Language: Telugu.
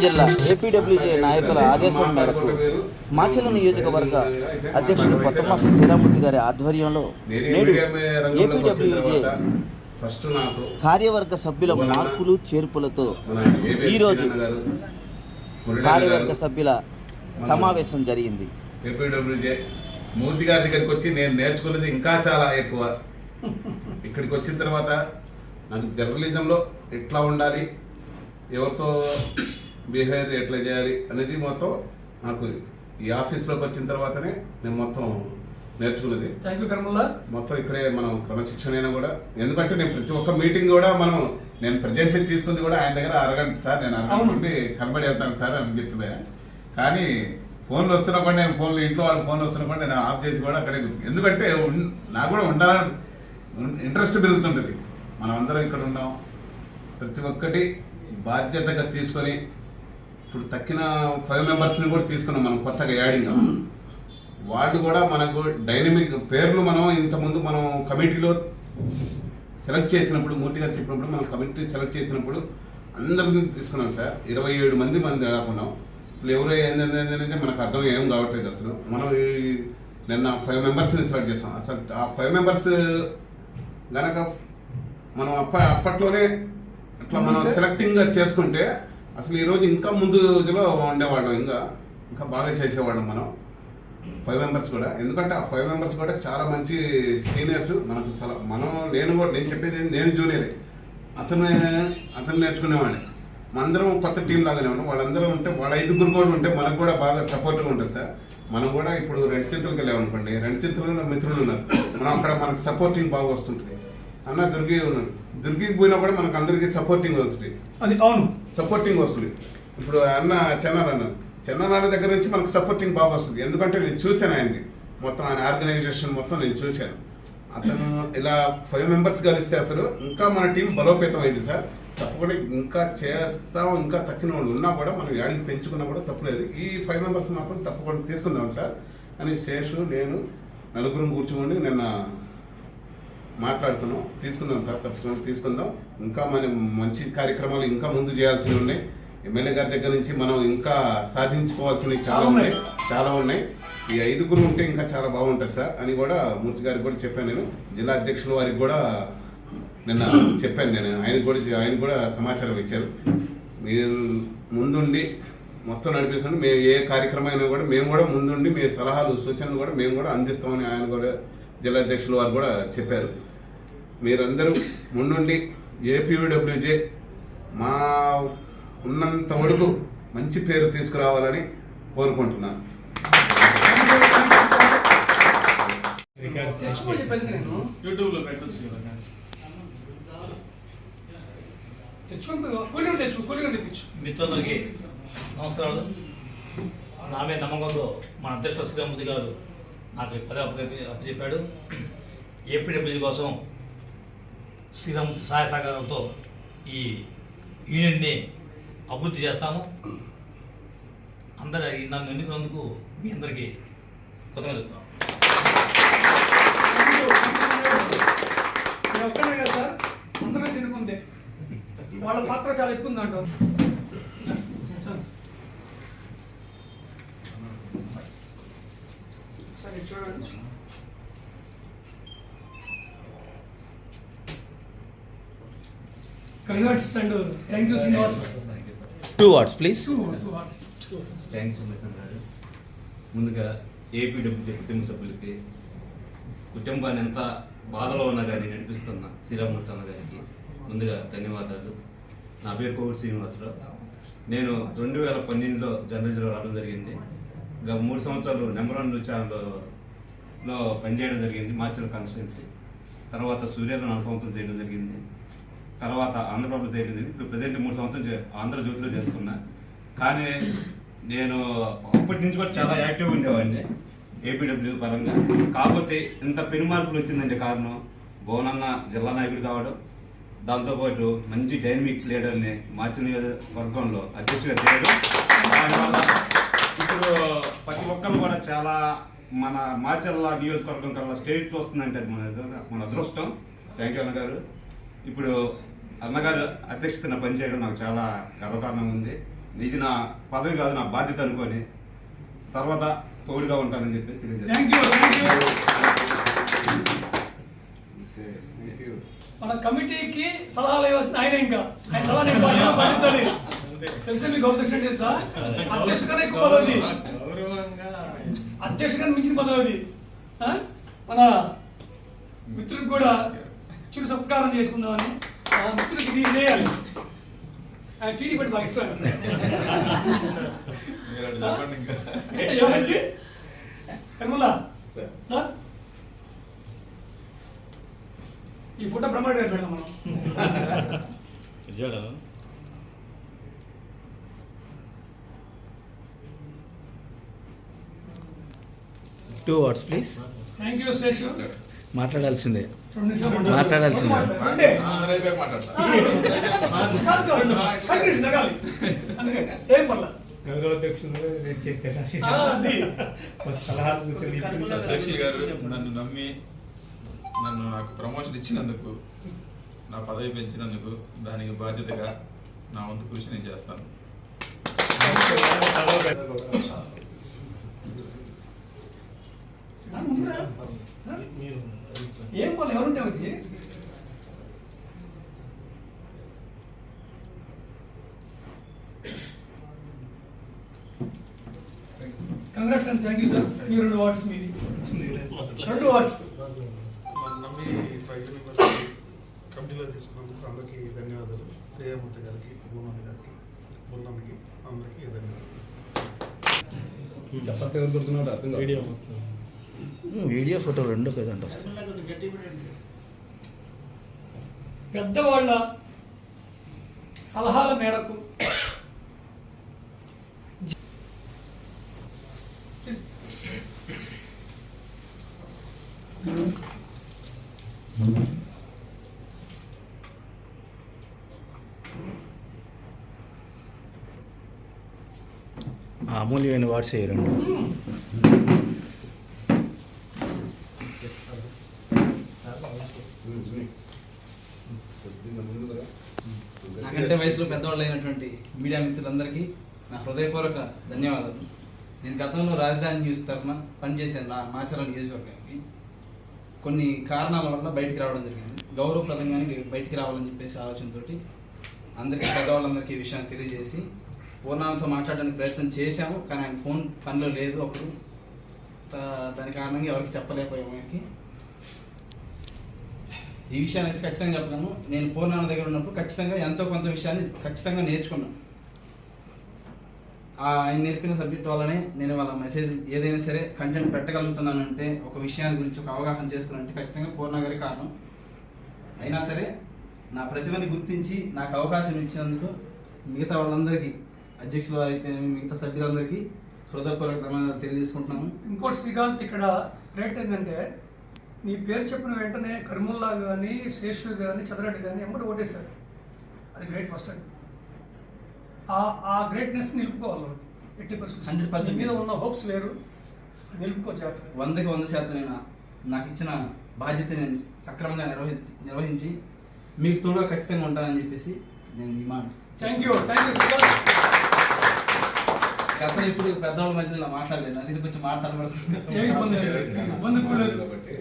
జిల్లా ఏపీడబ్ల్యూజే నాయకుల ఆదేశం మేరకు మాచల నియోజకవర్గ అధ్యక్షుడు కొత్తమాస శ్రీరామూర్తి గారి ఆధ్వర్యంలో నేడు ఏపీడబ్ల్యూజే కార్యవర్గ సభ్యుల మార్పులు చేర్పులతో ఈరోజు కార్యవర్గ సభ్యుల సమావేశం జరిగింది. ఏపీడబ్ల్యూజే మూర్తి గారి దగ్గరికి వచ్చి నేను నేర్చుకున్నది ఇంకా చాలా ఎక్కువ. ఇక్కడికి వచ్చిన తర్వాత నాకు జర్నలిజంలో ఎట్లా ఉండాలి ఎవరితో బిహేవియర్ ఎట్లా చేయాలి అనేది మొత్తం నాకు ఈ ఆఫీస్లోకి వచ్చిన తర్వాతనే నేను మొత్తం నేర్చుకున్నది. థ్యాంక్ యూ కర్మల్లా. మొత్తం ఇక్కడే మనం క్రమశిక్షణ అయినా కూడా ఎందుకంటే నేను ప్రతి ఒక్క మీటింగ్ కూడా మనం నేను ప్రజెంట్ తీసుకుంది కూడా ఆయన దగ్గర అరగంట సార్ నేను అరగంట. నుండి కనబడి వెళ్తాను సార్ అని చెప్పిపోయా కానీ ఫోన్లు వస్తున్నా కూడా నేను ఫోన్లు ఇంట్లో వాళ్ళ ఫోన్లు వస్తున్నా కూడా నేను ఆఫ్ చేసి కూడా అక్కడే కూర్చుని ఎందుకంటే నాకు కూడా ఉండాలని ఇంట్రెస్ట్ పెరుగుతుంటుంది. మనం అందరం ఇక్కడ ఉన్నాం. ప్రతి ఒక్కటి బాధ్యతగా తీసుకొని ఇప్పుడు తక్కిన ఫైవ్ మెంబర్స్ని కూడా తీసుకున్నాం మనం కొత్తగా యాడింగ్ వాళ్ళు కూడా మనకు డైనమిక్ పేర్లు మనం ఇంతకుముందు మనం కమిటీలో సెలెక్ట్ చేసినప్పుడు మూర్తిగా చెప్పినప్పుడు మనం కమిటీ సెలెక్ట్ చేసినప్పుడు అందరిని తీసుకున్నాం సార్. ఇరవై ఏడు మంది మంది కాకున్నాం అసలు ఎవరు ఏంటంటే మనకు అర్థం ఏం కావట్లేదు అసలు. మనం నిన్న ఫైవ్ మెంబర్స్ని సెలెక్ట్ చేస్తాం అసలు ఆ ఫైవ్ మెంబర్స్ గనక మనం అప్ప అప్పట్లోనే ఇట్లా మనం సెలెక్టింగ్గా చేసుకుంటే అసలు ఈరోజు ఇంకా ముందు రోజులో ఉండేవాళ్ళం ఇంకా ఇంకా బాగా చేసేవాళ్ళం మనం. ఫైవ్ మెంబర్స్ కూడా. ఎందుకంటే ఆ ఫైవ్ మెంబర్స్ కూడా చాలా మంచి సీనియర్స్ మనకు సల మనం నేను కూడా నేను చెప్పేది నేను జూనియర్ అతను అతను నేర్చుకునేవాడిని. మనందరం కొత్త టీం లాగానే ఉన్నాం. వాళ్ళందరూ ఉంటే వాళ్ళ ఐదుగురు కూడా ఉంటే మనకు కూడా బాగా సపోర్ట్గా ఉంటుంది సార్. మనం కూడా ఇప్పుడు రెండు చింతలకు వెళ్ళామనుకోండి రెండు చింతలు నా మిత్రులు ఉన్నారు. మనం అక్కడ మనకు సపోర్టింగ్ బాగా వస్తుంటుంది. అన్న దుర్గి ఉన్నాడు. దుర్గికి పోయినా కూడా మనకు అందరికీ సపోర్టింగ్ వస్తుంది. అది అవును. సపోర్టింగ్ వస్తుంది. ఇప్పుడు అన్న చెన్నార్ అన్న. చెన్నార్ దగ్గర నుంచి మనకు సపోర్టింగ్ బాగా వస్తుంది. ఎందుకంటే నేను చూశాను ఆయనది మొత్తం ఆయన ఆర్గనైజేషన్ మొత్తం నేను చూశాను. అతను ఇలా ఫైవ్ మెంబర్స్ కలిస్తే అసలు ఇంకా మన టీం బలోపేతం అయింది సార్. తప్పకుండా ఇంకా చేస్తాం ఇంకా తక్కిన వాళ్ళు ఉన్నా కూడా మనం యాడికి పెంచుకున్నా కూడా తప్పలేదు ఈ ఫైవ్ మెంబర్స్ మాత్రం తప్పకుండా తీసుకుందాం సార్. అని శేషు నేను నలుగురం కూర్చోండి నిన్న మాట్లాడుకున్నాం తీసుకుందాం సార్ తప్పకుండా తీసుకుందాం. ఇంకా మన మంచి కార్యక్రమాలు ఇంకా ముందు చేయాల్సినవి ఉన్నాయి. ఎమ్మెల్యే గారి దగ్గర నుంచి మనం ఇంకా సాధించుకోవాల్సినవి చాలా ఉన్నాయి. చాలా ఉన్నాయి. ఈ ఐదుగురు ఉంటే ఇంకా చాలా బాగుంటుంది సార్ అని కూడా మూర్తి గారికి కూడా చెప్పాను నేను. జిల్లా అధ్యక్షుల వారికి కూడా నిన్న చెప్పాను నేను. ఆయన కూడా ఆయన కూడా సమాచారం ఇచ్చారు. మీరు ముందుండి మొత్తం నడిపిస్తాను మేము ఏ కార్యక్రమం అయినా కూడా మేము కూడా ముందుండి మీ సలహాలు సూచనలు కూడా మేము కూడా అందిస్తామని ఆయన కూడా జిల్లా అధ్యక్షులు వారు కూడా చెప్పారు. మీరందరూ ముందుండి ఏపీడబ్ల్యూజే మా ఉన్నంత వరకు మంచి పేరు తీసుకురావాలని కోరుకుంటున్నాను. తెచ్చుకో చెప్పేది నేను యూట్యూబ్లో పెట్టొచ్చు కదా తెచ్చుకొని కూలింగ్ తెచ్చు కూలింగ్ తెప్పించు. మిత్రులందరికీ నమస్కారాలు. నా మీద నమ్మకంతో మన అధ్యక్షుడు శ్రీరామూర్తి గారు నాకు పదే అప్పచెప్పి అప్పచెప్పాడు. ఏపీడబ్ల్యూ కోసం శ్రీరామూర్తి సహాయ సహకారంతో ఈ యూనియన్ని అభివృద్ధి చేస్తాము. అందరి నన్ను ఎన్నుకున్నందుకు మీ అందరికీ కృతజ్ఞతలు నేను ఒక్కనే కదా సార్? అందమే తినుకుందే వాళ్ళ పాత్ర చాలా ఎక్కువ ఉంది అంటారు సరే చూడండి. Congrats and thank you Srinivas two words please two thanks garu ముందుగా ఏపీడబ్ల్యూసీ కుటుంబ సభ్యులకి కుటుంబాన్ని ఎంత బాధలో ఉన్నా కానీ నడిపిస్తున్న శ్రీరామూర్తి అన్న గారికి ముందుగా ధన్యవాదాలు. నా పేరు కోవిడ్ శ్రీనివాసరావు. నేను రెండు వేల పన్నెండులో జర్నలిజంలో రావడం జరిగింది. గత మూడు సంవత్సరాలు నెంబర్ వన్ ఛానల్లో పనిచేయడం జరిగింది. మార్చల్ కాన్స్టిట్యున్సీ. తర్వాత సూర్యలో నాలుగు సంవత్సరాలు చేయడం జరిగింది. తర్వాత ఆంధ్రప్రభ చేయడం జరిగింది ఇప్పుడు ప్రజెంట్ మూడు సంవత్సరాలు ఆంధ్రజ్యోతిలో చేస్తున్నా. కానీ నేను అప్పటి నుంచి కూడా చాలా యాక్టివ్గా ఉండేవాడిని ఏపీడబ్ల్యూ పరంగా. కాకపోతే ఇంత పెనుమార్పులు వచ్చిందంటే కారణం భువనన్న జిల్లా నాయకుడు కావడం. దాంతోపాటు మంచి డైనమిక్ లీడర్ని మార్చి నియోజకవర్గంలో అధ్యక్షుడిగా చేయడం. దానివల్ల ఇప్పుడు ప్రతి ఒక్కరు కూడా చాలా మన మాచర్ల నియోజకవర్గం కల్లా స్టేట్ చూస్తుందంటే అది మన మన అదృష్టం. థ్యాంక్ యూ అన్నగారు ఇప్పుడు అన్నగారు అధ్యక్షతన పనిచేయడం నాకు చాలా గర్వకారణం ఉంది. ఇది నా పదవి కాదు నా బాధ్యత అనుకొని సర్వదా తోడుగా ఉంటానని చెప్పి తెలియజేస్తాను మన కమిటీకి సలహాలు ఇవ్వాల్సిన ఆయన ఇంకా. ఆయన సలహా నేను పాటించాలి, పాటించాలి. తెలిసే మీకు గౌరవ తెలుసా? అధ్యక్షుడు కన్నా ఎక్కువ పదవి అధ్యక్షుడు మించిన పదవి అది. ఆ? మన మిత్రులకు కూడా చురు సత్కారం చేసుకుందామని. ఆ మిత్రులకి ఇది చేయాలి ఆయన టీడీ పట్టి బాగా ఇష్టం ఏమైంది కర్మలా ఈ ఫోటో బ్రహ్మాండ గారు పెడదాం మనం two words please thank you Seshu మాట్లాడాల్సిందే. మాట్లాడాల్సిందే. గౌరవాధ్యక్షులు సలహాలు సూచనలు గారు నన్ను నమ్మి నన్ను నాకు ప్రమోషన్ ఇచ్చినందుకు నా పదవి పెంచినందుకు దానికి బాధ్యతగా నా వంతు కృషి నేను చేస్తాను? ఏం పర్లేదు ఎవరుంటే వచ్చి congrats and thank you sir మీ రెండు వార్డ్స్ మీది. రెండు వార్డ్స్ నమ్మి కమిటీలో తీసుకున్నందుకు అందరికీ ధన్యవాదాలు. శ్రీరామూర్తి గారికి భూమని గారికి బుల్లమ్మకి అందరికీ ధన్యవాదాలు. చెప్పక ఎవరు గుర్తున్నాడు అర్థం వీడియో వీడియో ఫోటో రెండు కదండి వస్తాయి. పెద్దవాళ్ళ సలహాల మేరకు అమూల్యమైన వాట్స్ అయ్యి రెండు నాకంటే వయసులో అయినటువంటి మీడియా మిత్రులందరికీ నా హృదయపూర్వక ధన్యవాదాలు. నేను గతంలో రాజధాని న్యూస్ తరఫున పనిచేశాను నా మాచరం నియోజకవర్గానికి. కొన్ని కారణాల వల్ల బయటికి రావడం జరిగింది. గౌరవప్రదంగానే బయటికి రావాలని చెప్పేసి ఆలోచనతో అందరికీ పెద్దవాళ్ళందరికీ ఈ విషయాన్ని తెలియజేసి ఓనాలతో మాట్లాడడానికి ప్రయత్నం చేశాము. కానీ ఆయన ఫోన్ పనిలో లేదు అప్పుడు. దాని కారణంగా ఎవరికి చెప్పలేకపోయాము ఆయనకి. ఈ విషయాన్ని అయితే ఖచ్చితంగా చెప్పగలను. నేను పూర్ణాన్న దగ్గర ఉన్నప్పుడు ఖచ్చితంగా ఎంతో కొంత విషయాన్ని ఖచ్చితంగా నేర్చుకున్నాను. ఆయన నేర్పిన సబ్జెక్ట్ వల్లనే నేను వాళ్ళ మెసేజ్ ఏదైనా సరే కంటెంట్ పెట్టగలుగుతున్నానంటే ఒక విషయాన్ని గురించి ఒక అవగాహన చేసుకున్నానంటే ఖచ్చితంగా పూర్ణ గారి కారణం. అయినా సరే నా ప్రతిభని గుర్తించి నాకు అవకాశం ఇచ్చినందుకు మిగతా వాళ్ళందరికీ అధ్యక్షుల వారైతే మిగతా సభ్యులందరికీ హృదయపూర్వక ధన్యవాదాలు తెలియజేసుకుంటున్నాను. ఇంకోటి శ్రీకాంత్ ఇక్కడ రేట్ ఏంటంటే నీ పేరు చెప్పిన వెంటనే కర్ముల్లా కానీ శేషు కానీ చదరెడ్డి కానీ ఎమ్మటి ఓటేశారు అది గ్రేట్ ఫస్ట్ అది ఆ ఆ గ్రేట్నెస్ నిలుపుకోవాలి మనం. ఎట్టి పరిస్థితి 100% మీద ఉన్న హోప్స్ వేరు అది నిలుపుకో జాగ్రత్తగా. వందకి వంద శాతం నేను నాకు ఇచ్చిన బాధ్యత నేను సక్రమంగా నిర్వహించి నిర్వహించి మీకు తోడుగా ఖచ్చితంగా ఉంటానని చెప్పేసి నేను మాట థ్యాంక్ యూ థ్యాంక్ యూ గతం ఇప్పుడు పెద్దవాళ్ళ మధ్యలో మాట్లాడలేదు అది కొంచెం మాట్లాడబడుతుంది ఇబ్బంది. ఇబ్బంది కూడా. కాబట్టి